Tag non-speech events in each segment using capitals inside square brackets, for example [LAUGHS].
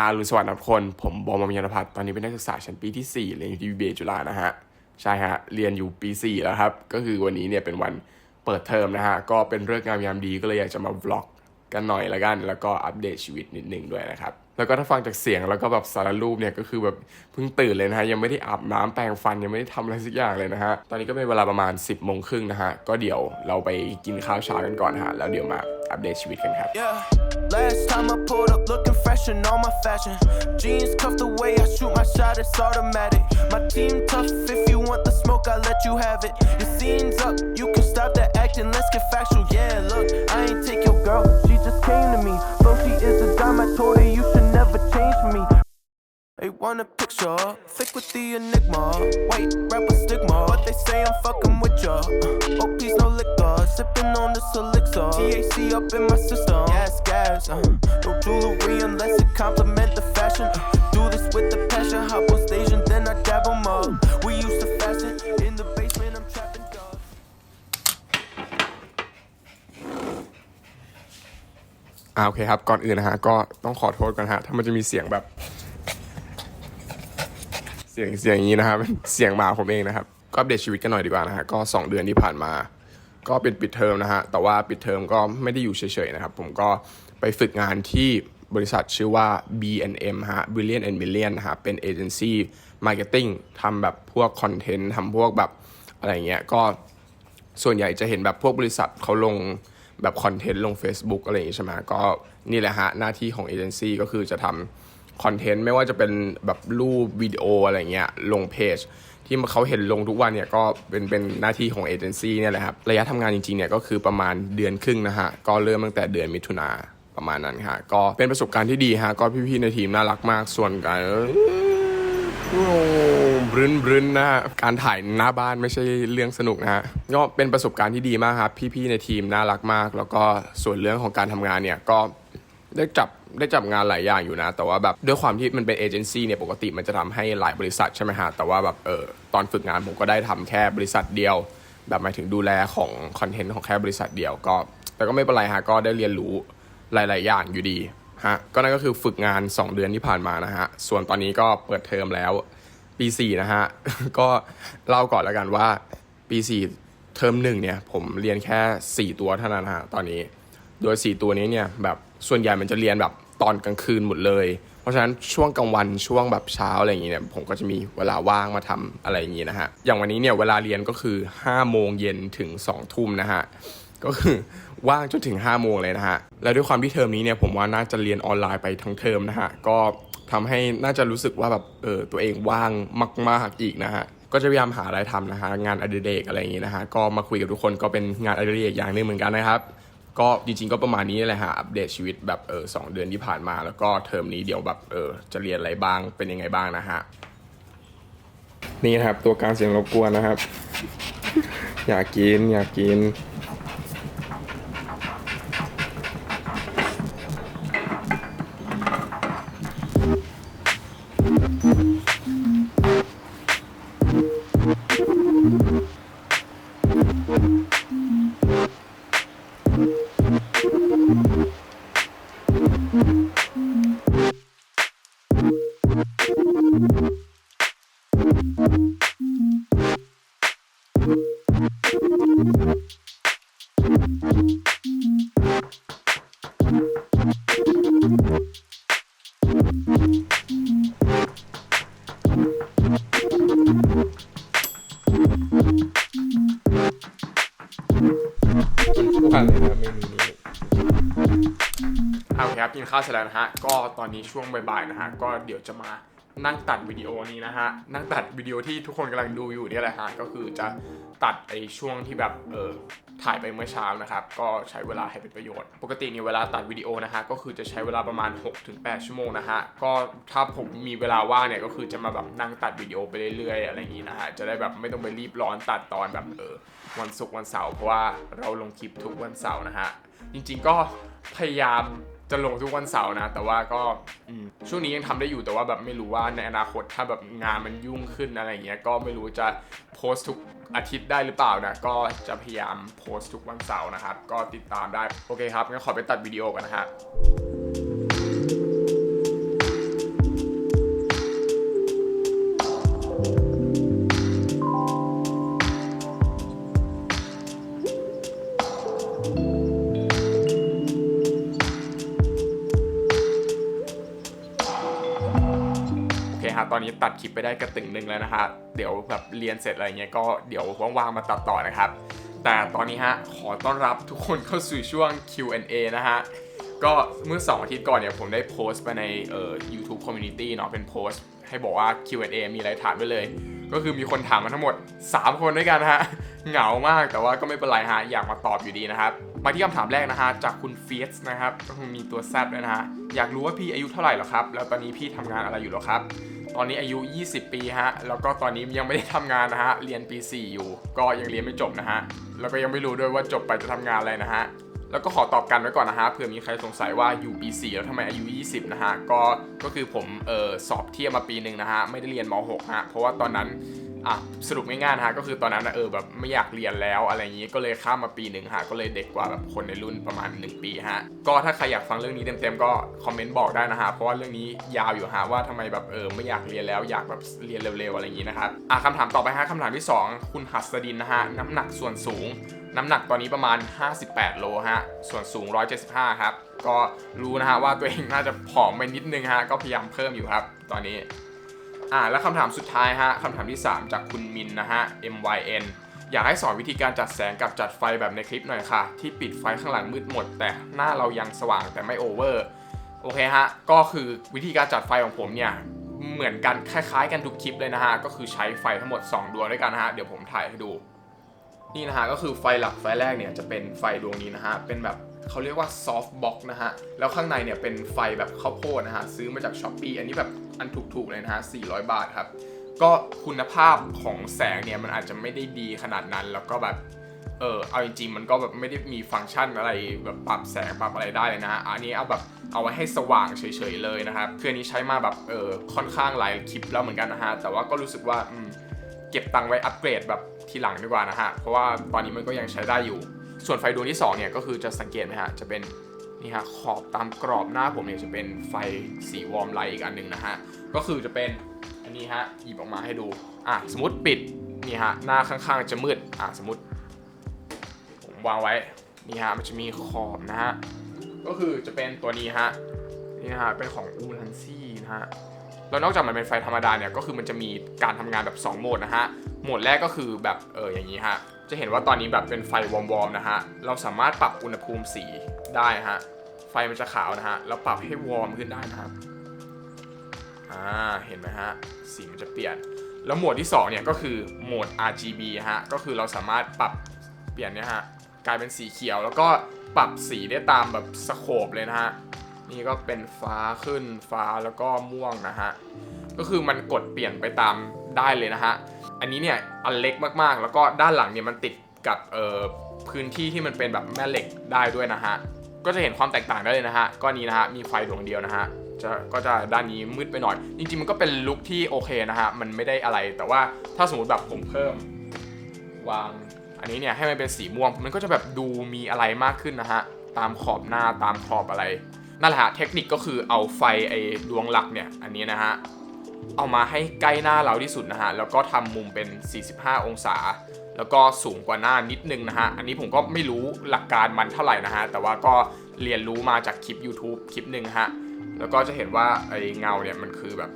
อารุณสวัสดิ์ทุกคน ผมบอมบอมยานพัฒน์ตอนนี้เป็นนักศึกษาชั้นปีที่ 4 เรียนอยู่ที่ BBA จุฬานะฮะ ใช่ฮะ เรียนอยู่ปี 4 แล้วครับ ก็คือวันนี้เนี่ยเป็นวันเปิดเทอมนะฮะ ก็เป็นเรื่องงามยามดีก็เลยอยากจะมาบล็อกกันหน่อยละกัน แล้วก็อัปเดตชีวิตนิดนึงด้วยนะครับ แล้วก็ถ้าฟังจากเสียงแล้วก็แบบสารรูปเนี่ยก็คือแบบเพิ่งตื่นเลยนะฮะ ยังไม่ได้อาบน้ำแปรงฟันยังไม่ได้ทำอะไรสักอย่างเลยนะฮะ ตอนนี้ก็เป็นเวลาประมาณ 10บโมงครึ่งนะฮะ ก็เดี๋ยวเราไปกินข้าวเช้ากันก่อนฮะ แล้วเดี๋ยวมาอัปเดตชีวิตกันครับ Yeah. I in all my fashion. Jeans cuffed the way I shoot my shot, it's automatic. My team tough, if you want the smoke, I'll let you have it. The scene's up, you can stop the acting, let's get factual. Yeah, look, I ain't take your girl, she just came to me. Though she is a dime, I told her you should never change for me. They want a picture, thick with the enigma. White rapper stigma, but they say I'm fucking with ya. Sipping on this elixir. THC up in my system. Gas, gas. Uh, no jewelry unless it complement the fashion. Uh, do this with the passion. Hop on stage and then I dab 'em up. We used to fashion in the basement. I'm trapping dogs. อ่าโอเคครับ ก่อนอื่นนะฮะ ก็ต้องขอโทษกันฮะ ถ้ามันจะมีเสียงแบบ เสียงเสียงอย่างนี้นะครับเป็นเสียงหมาผมเองนะครับ ก็อัปเดตชีวิตกันหน่อยดีกว่านะฮะ ก็ 2 เดือนที่ผ่านมา ก็เป็นปิดเทอมนะฮะ แต่ว่าปิดเทอมก็ไม่ได้อยู่เฉยๆนะครับ ผมก็ไปฝึกงานที่บริษัทชื่อว่า B&M ฮะ Brilliant and Million นะฮะ เป็นเอเจนซี่มาร์เก็ตติ้งทำแบบพวกคอนเทนต์ทำพวกแบบอะไรเงี้ย ก็ส่วนใหญ่จะเห็นแบบพวกบริษัทเขาลงแบบคอนเทนต์ลง Facebook อะไรอย่างงี้ใช่ไหมก็นี่แหละฮะ หน้าที่ของเอเจนซี่ก็คือจะทำคอนเทนต์ไม่ว่าจะเป็นแบบรูปวิดีโออะไรเงี้ยลงเพจ ที่เขาเห็นลงทุกวันเนี่ยก็เป็นเป็นหน้าที่ของเอเจนซี่เนี่ยแหละครับระยะทำงานจริงๆเนี่ยก็คือประมาณเดือนครึ่งนะฮะก็เริ่มตั้งแต่เดือนมิถุนาประมาณนั้นฮะก็เป็นประสบการณ์ที่ดีฮะก็พี่ๆในทีมน่ารักมากส่วนการโอ้บรึนบรึนนะการถ่ายหน้าบ้านไม่ใช่เรื่องสนุกนะฮะก็เป็นประสบการณ์ที่ดีมากครับ พี่ๆในทีมน่ารักมาก แล้วก็ส่วนเรื่องของการทำงานเนี่ยก็ได้จับได้จับงานหลายอย่างอยู่นะ แต่ว่าแบบด้วยความที่มันเป็นเอเจนซี่เนี่ยปกติมันจะทำให้หลายบริษัทใช่ไหมฮะแต่ว่าแบบเออ ตอนฝึกงานผมก็ได้ทำแค่บริษัทเดียว แบบหมายถึงดูแลของคอนเทนต์ของแค่บริษัทเดียวก็แต่ก็ไม่เป็นไรฮะก็ได้เรียนรู้หลาย ๆ อย่างอยู่ดีฮะก็นั่นก็คือฝึกงาน 2 เดือนที่ผ่านมานะฮะส่วนตอนนี้ก็เปิดเทอมแล้วปีสี่นะฮะก็เล่าก่อนแล้วกันว่าปีสี่เทอมหนึ่งเนี่ยผมเรียนแค่ 4 ตัวเท่านั้นฮะตอนนี้ โดย 4 ตัวนี้เนี่ยแบบส่วนใหญ่มันจะเรียนแบบ ตอนกลางคืนหมดเลย เพราะฉะนั้นช่วงกลางวันช่วงแบบเช้าอะไรอย่างเงี้ยเนี่ยผมก็จะมีเวลาว่างมาทำอะไรอย่างงี้นะฮะอย่างวันนี้เนี่ยเวลาเรียนก็คือ5โมงเย็นถึง2ทุ่มนะฮะก็คือว่างจนถึง5โมงเลยนะฮะแล้วด้วยความที่เทอมนี้เนี่ยผมว่าน่าจะเรียนออนไลน์ไปทั้งเทอมนะฮะก็ทำให้น่าจะรู้สึกว่าแบบเออตัวเองว่างมากๆอีกนะฮะก็จะพยายามหาอะไรทำนะฮะงานอดิเรกอะไรอย่างงี้นะฮะก็มาคุยกับทุกคนก็เป็นงานอดิเรกอย่างนึงเหมือนกันนะครับ ก็จริงๆก็ประมาณนี้แหละฮะอัปเดตชีวิตแบบเออสองเดือนที่ผ่านมา แล้วก็เทอมนี้เดี๋ยวแบบเออจะเรียนอะไรบ้างเป็นยังไงบ้างนะฮะนี่นะครับตัวการเสียงรบกวนนะครับ อยากกินอยากกิน กอันเลยนะเมนูนี้เอาครับกินข้าวเสร็จแล้วนะฮะ ก็ตอนนี้ช่วงบ่ายๆนะฮะ ก็เดี๋ยวจะมา นั่งตัดวิดีโอนี้นะฮะ นั่งตัดวิดีโอที่ทุกคนกำลังดูอยู่เนี่ยแหละฮะ ก็คือจะตัดไอช่วงที่แบบเออถ่ายไปเมื่อเช้านะครับ ก็ใช้เวลาให้เป็นประโยชน์ ปกติเนี่ยเวลาตัดวิดีโอนะฮะ ก็คือจะใช้เวลาประมาณ 6-8 ชั่วโมงนะฮะ ก็ถ้าผมมีเวลาว่างเนี่ยก็คือจะมาแบบนั่งตัดวิดีโอไปเรื่อยๆอะไรอย่างนี้นะฮะ จะได้แบบไม่ต้องไปรีบร้อนตัดตอนแบบเออวันศุกร์วันเสาร์เพราะว่าเราลงคลิปทุกวันเสาร์นะฮะ จริง ๆ ก็พยายาม จะลงทุกวันเสาร์นะ แต่ว่าก็อืมช่วงนี้ยังทำได้อยู่แต่ว่าแบบไม่รู้ว่าในอนาคตถ้าแบบงานมันยุ่งขึ้นอะไรเงี้ยก็ไม่รู้จะโพสต์ทุกอาทิตย์ได้หรือเปล่านะก็จะพยายามโพสต์ทุกวันเสาร์นะครับ ก็ติดตามได้โอเคครับงั้นขอไปตัดวิดีโอกันนะฮะ นี้ตัดคลิปไปได้กระตึงหนึ่งแล้วนะฮะเดี๋ยวแบบเรียนเสร็จอะไรเงี้ยก็เดี๋ยวว่างๆมาตัดต่อนะครับ แต่ตอนนี้ฮะขอต้อนรับทุกคนเข้าสู่ช่วง Q&A นะฮะก็เมื่อ 2 อาทิตย์ก่อนเนี่ยผมได้โพสต์ไปในเอ่อ YouTube Community เนาะเป็นโพสต์ ให้บอกว่า Q&A มีอะไรถามได้เลย ก็คือมีคนถามมาทั้งหมด 3 คนด้วยกันนะฮะเหงามากแต่ว่าก็ไม่เป็นไรฮะอยากมาตอบอยู่ดีนะครับ มาที่คำถามแรกนะฮะจากคุณเฟียสนะครับก็คงมีตัวแซดด้วยนะฮะอยากรู้ว่าพี่อายุเท่าไหร่หรอครับ แล้วตอนนี้พี่ทำงานอะไรอยู่หรอครับ ตอนนี้อายุ 20 ปีฮะ แล้วก็ตอนนี้ยังไม่ได้ทำงานนะฮะ เรียนปี 4 อยู่ ก็ยังเรียนไม่จบนะฮะ แล้วก็ยังไม่รู้ด้วยว่าจบไปจะทำงานอะไรนะฮะ แล้วก็ขอตอบกันไว้ก่อนนะฮะ เผื่อมีใครสงสัยว่าอยู่ปี 4 แล้วทำไมอายุ 20 นะฮะ ก็ ก็คือผม เออสอบเทียบมาปีหนึ่งนะฮะ ไม่ได้เรียนม .6 ฮะ เพราะว่าตอนนั้น อะสรุปง่ายๆนะฮะก็คือตอนนั้นนะเออแบบไม่อยากเรียนแล้วอะไรอย่างนี้ก็เลยข้ามมาปีหนึ่งฮะก็เลยเด็กกว่าแบบคนในรุ่นประมาณ 1 ปีฮะก็ถ้าใครอยากฟังเรื่องนี้เต็มๆก็คอมเมนต์บอกได้นะฮะเพราะว่าเรื่องนี้ยาวอยู่ฮะว่าทำไมแบบเออไม่อยากเรียนแล้วอยากแบบเรียนเร็วๆอะไรอย่างนี้นะครับอะคำถามต่อไปฮะคำถามที่ 2 คุณหัสดินนะฮะน้ำหนักส่วนสูง น้ำหนักตอนนี้ประมาณ 58 โลฮะส่วนสูง 175 ครับ ก็รู้นะฮะว่าตัวเองน่าจะผอมไปนิดนึงฮะก็พยายามเพิ่มอยู่ครับ ตอนนี้ อ่าแล้วคำถามสุดท้ายฮะคำถามที่ 3 จากคุณมินนะฮะ MYN อยากให้สอนวิธีการจัดแสงกับจัดไฟแบบในคลิปหน่อยค่ะ ที่ปิดไฟข้างหลังมืดหมด แต่หน้าเรายังสว่างแต่ไม่โอเวอร์โอเคฮะก็คือวิธีการจัดไฟของผมเนี่ยเหมือนกันคล้ายๆกันทุกคลิปเลยนะฮะ ก็คือใช้ไฟทั้งหมด 2 ดวงด้วยกันนะฮะ เดี๋ยวผมถ่ายให้ดู นี่นะฮะก็คือไฟหลักไฟแรกเนี่ยจะเป็นไฟดวงนี้นะฮะ เป็นแบบ เขาเรียกว่าซอฟต์บ็อกนะฮะ แล้วข้างในเนี่ยเป็นไฟแบบข้าวโพดนะฮะ ซื้อมาจากช้อปปีอันนี้แบบอันถูกๆเลยนะฮะ 400 บาทครับ ก็คุณภาพของแสงเนี่ยมันอาจจะไม่ได้ดีขนาดนั้น แล้วก็แบบ เออเอาจริงๆมันก็แบบไม่ได้มีฟังก์ชันอะไรแบบปรับแสงปรับอะไรได้เลยนะ อันนี้เอาแบบเอาไว้ให้สว่างเฉยๆเลยนะครับคืออันนี้ใช้มาแบบเออค่อนข้างหลายคลิปแล้วเหมือนกันนะฮะ แต่ว่าก็รู้สึกว่าเก็บตังค์ไว้อัปเกรดแบบทีหลังดีกว่านะฮะ เพราะว่าตอนนี้มันก็ยังใช้ได้อยู่ ส่วนไฟดวงที่2เนี่ยก็คือจะสังเกตไหมฮะจะเป็นนี่ฮะขอบตามกรอบหน้าผมเนี่ยจะเป็นไฟสีวอร์มไลท์อีกอันหนึ่งนะฮะก็คือจะเป็นอันนี้ฮะหยิบออกมาให้ดูอะสมมติปิดนี่ฮะหน้าข้างๆจะมืดอะสมมติ ผมวางไว้นี่ฮะมันจะมีขอบนะฮะก็คือจะเป็นตัวนี้ฮะนี่นะฮะเป็นของอูลันซี่นะฮะแล้วนอกจากมันเป็นไฟธรรมดาเนี่ยก็คือมันจะมีการทำงานแบบ 2 โหมดนะฮะโหมดแรกก็คือแบบเอออย่างนี้ฮะ จะเห็นว่าตอนนี้แบบเป็นไฟวอร์มๆนะฮะ เราสามารถปรับอุณหภูมิสีได้ฮะ ไฟมันจะขาวนะฮะ แล้วปรับให้วอร์มขึ้นได้นะครับ อ่า เห็นไหมฮะ สีมันจะเปลี่ยน แล้วโหมดที่2เนี่ยก็คือโหมด RGB ฮะ ก็คือเราสามารถปรับเปลี่ยนเนี่ยฮะ กลายเป็นสีเขียว แล้วก็ปรับสีได้ตามแบบสโคปเลยนะฮะ นี่ก็เป็นฟ้าขึ้นฟ้าแล้วก็ม่วงนะฮะ ก็คือมันกดเปลี่ยนไปตามได้เลยนะฮะ อันนี้เนี่ยอันเล็กมากๆ แล้วก็ด้านหลังเนี่ยมันติดกับเอ่อพื้นที่ที่มันเป็นแบบแม่เหล็กได้ด้วยนะฮะ ก็จะเห็นความแตกต่างได้เลยนะฮะก็นี้นะฮะมีไฟดวงเดียวนะฮะจะก็จะด้านนี้มืดไปหน่อย จริงๆมันก็เป็นลุคที่โอเคนะฮะ มันไม่ได้อะไร แต่ว่าถ้าสมมติแบบผมเพิ่มวาง อันนี้เนี่ยให้มันเป็นสีม่วง มันก็จะแบบดูมีอะไรมากขึ้นนะฮะ ตามขอบหน้าตามขอบอะไร นั่นแหละฮะ เทคนิคก็คือเอาไฟไอ้ดวงหลักเนี่ย อันนี้นะฮะ เอามาให้ใกล้หน้าเราที่สุดนะฮะ แล้วก็ทำมุมเป็น 45 องศา แล้วก็สูงกว่าหน้านิดนึงนะฮะ อันนี้ผมก็ไม่รู้หลักการมันเท่าไหร่นะฮะ แต่ว่าก็เรียนรู้มาจากคลิป YouTube คลิปหนึ่งฮะ แล้วก็จะเห็นว่าไอ้เงาเนี่ยมันคือแบบ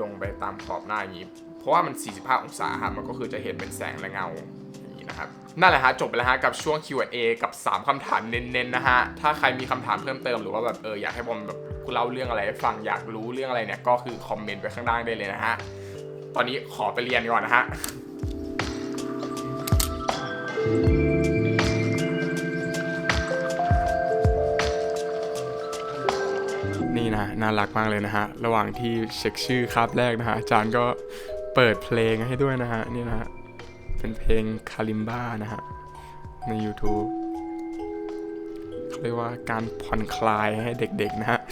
ลงไปตามขอบหน้าอย่างนี้ เพราะว่ามัน 45 องศาฮะ มันก็คือจะเห็นเป็นแสงและเงาอย่างนี้นะครับ นั่นแหละฮะ จบไปแล้วฮะกับช่วง Q&A กับ 3คำถามเน้นๆนะฮะ ถ้าใครมีคำถามเพิ่มเติมหรือว่าแบบเอออยากให้ผมแบบ เล่าเรื่องอะไรให้ฟังอยากรู้เรื่องอะไรเนี่ยก็คือคอมเมนต์ไว้ข้างล่างได้เลยนะฮะ ตอนนี้ขอไปเรียนก่อนนะฮะนี่นะน่ารักมากเลยนะฮะ ระหว่างที่เช็คชื่อคาบแรกนะฮะอาจารย์ก็เปิดเพลงให้ด้วยนะฮะ นี่นะฮะ เป็นเพลงคาลิมบ้านะฮะ ใน YouTube เขาเรียกว่าการผ่อนคลายให้เด็กๆนะฮะ [LAUGHS]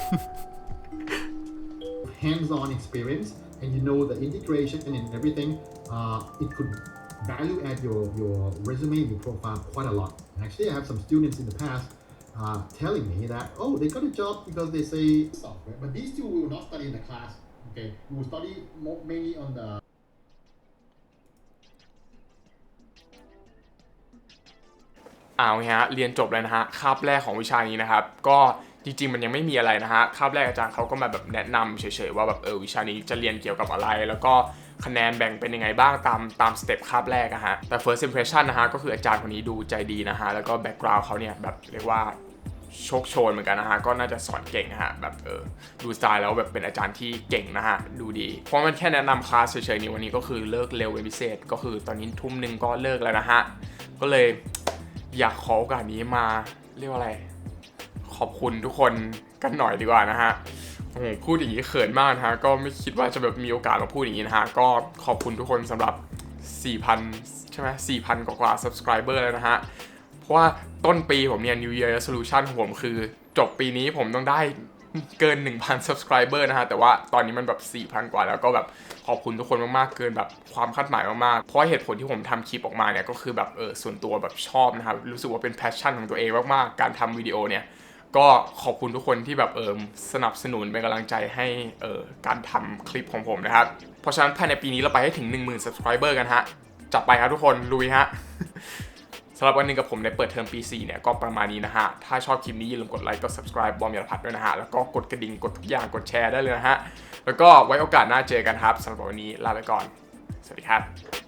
hands-on experience and you know the integration and everything, uh, it could value add your, your resume and your profile quite a lot. And actually, I have some students in the past uh, telling me that, oh, they got a job because they say software. But these two will not study in the class. Okay, we will study more, mainly on the เอาฮะเรียนจบแล้วนะฮะคาบแรกของวิชานี้นะครับ ก็จริงๆมันยังไม่มีอะไรนะฮะคาบแรกอาจารย์เขาก็มาแบบแนะนำเฉยๆว่าแบบเออวิชานี้จะเรียนเกี่ยวกับอะไร แล้วก็คะแนนแบ่งเป็นยังไงบ้างตามตามสเต็ปคาบแรกอะฮะแต่ first impression นะฮะก็คืออาจารย์คนนี้ดูใจดีนะฮะแล้วก็ background เขาเนี่ยแบบเรียกว่าโชคโชนเหมือนกันนะฮะ ก็น่าจะสอนเก่งนะฮะ แบบเออ ดูสไตล์แล้วแบบเป็นอาจารย์ที่เก่งนะฮะ ดูดี เพราะมันแค่แนะนำคลาสเฉยๆนี่วันนี้ก็คือเลิกเร็วเป็นพิเศษ ก็คือตอนนี้ทุ่มหนึ่งก็เลิกแล้วนะฮะ ก็เลย อยากขอโอกาสนี้มาเรียกว่าอะไร ขอบคุณทุกคนกันหน่อยดีกว่านะฮะโอ้โหพูดอย่างนี้เขินมากนะฮะก็ไม่คิดว่าจะแบบมีโอกาสมาพูดอย่างนี้นะฮะก็ขอบคุณทุกคนสำหรับ 4,000 ใช่ไหม4,000 กว่าๆ subscriber แล้วนะฮะ เพราะว่าต้นปีผมเนี่ย New Year Resolution ของผมคือ จบปีนี้ผมต้องได้ เกิน 1,000 subscriber นะฮะ แต่ว่าตอนนี้มันแบบ 4,000 กว่าแล้วก็แบบขอบคุณทุกคนมากๆ เกินแบบความคาดหมายมากๆ เพราะเหตุผลที่ผมทำคลิปออกมาเนี่ยก็คือแบบเออส่วนตัวแบบชอบนะครับ รู้สึกว่าเป็น passion ของตัวเองมากๆ การทำวิดีโอเนี่ยก็ขอบคุณทุกคนที่แบบเออสนับสนุนเป็นกำลังใจให้เออการทำคลิปของผมนะครับ เพราะฉะนั้นภายในปีนี้เราไปให้ถึง 10,000 subscriber กันฮะ จับไปครับทุกคนลุยฮะำหรับวันหนึงกับผมในเปิดเทอมปี 4 เนี่ยก็ประมาณนี้นะฮะ ถ้าชอบคลิปนี้อย่าลืมกดไลค์กด subscribe บอมยารพัฒน์ด้วยนะฮะ แล้วก็กดกระดิ่งกดทุกอย่างกดแชร์ได้เลยนะฮะ แล้วก็ไว้โอกาสหน้าเจอกันครับสำหรับวันนี้ลาไปก่อน สวัสดีครับ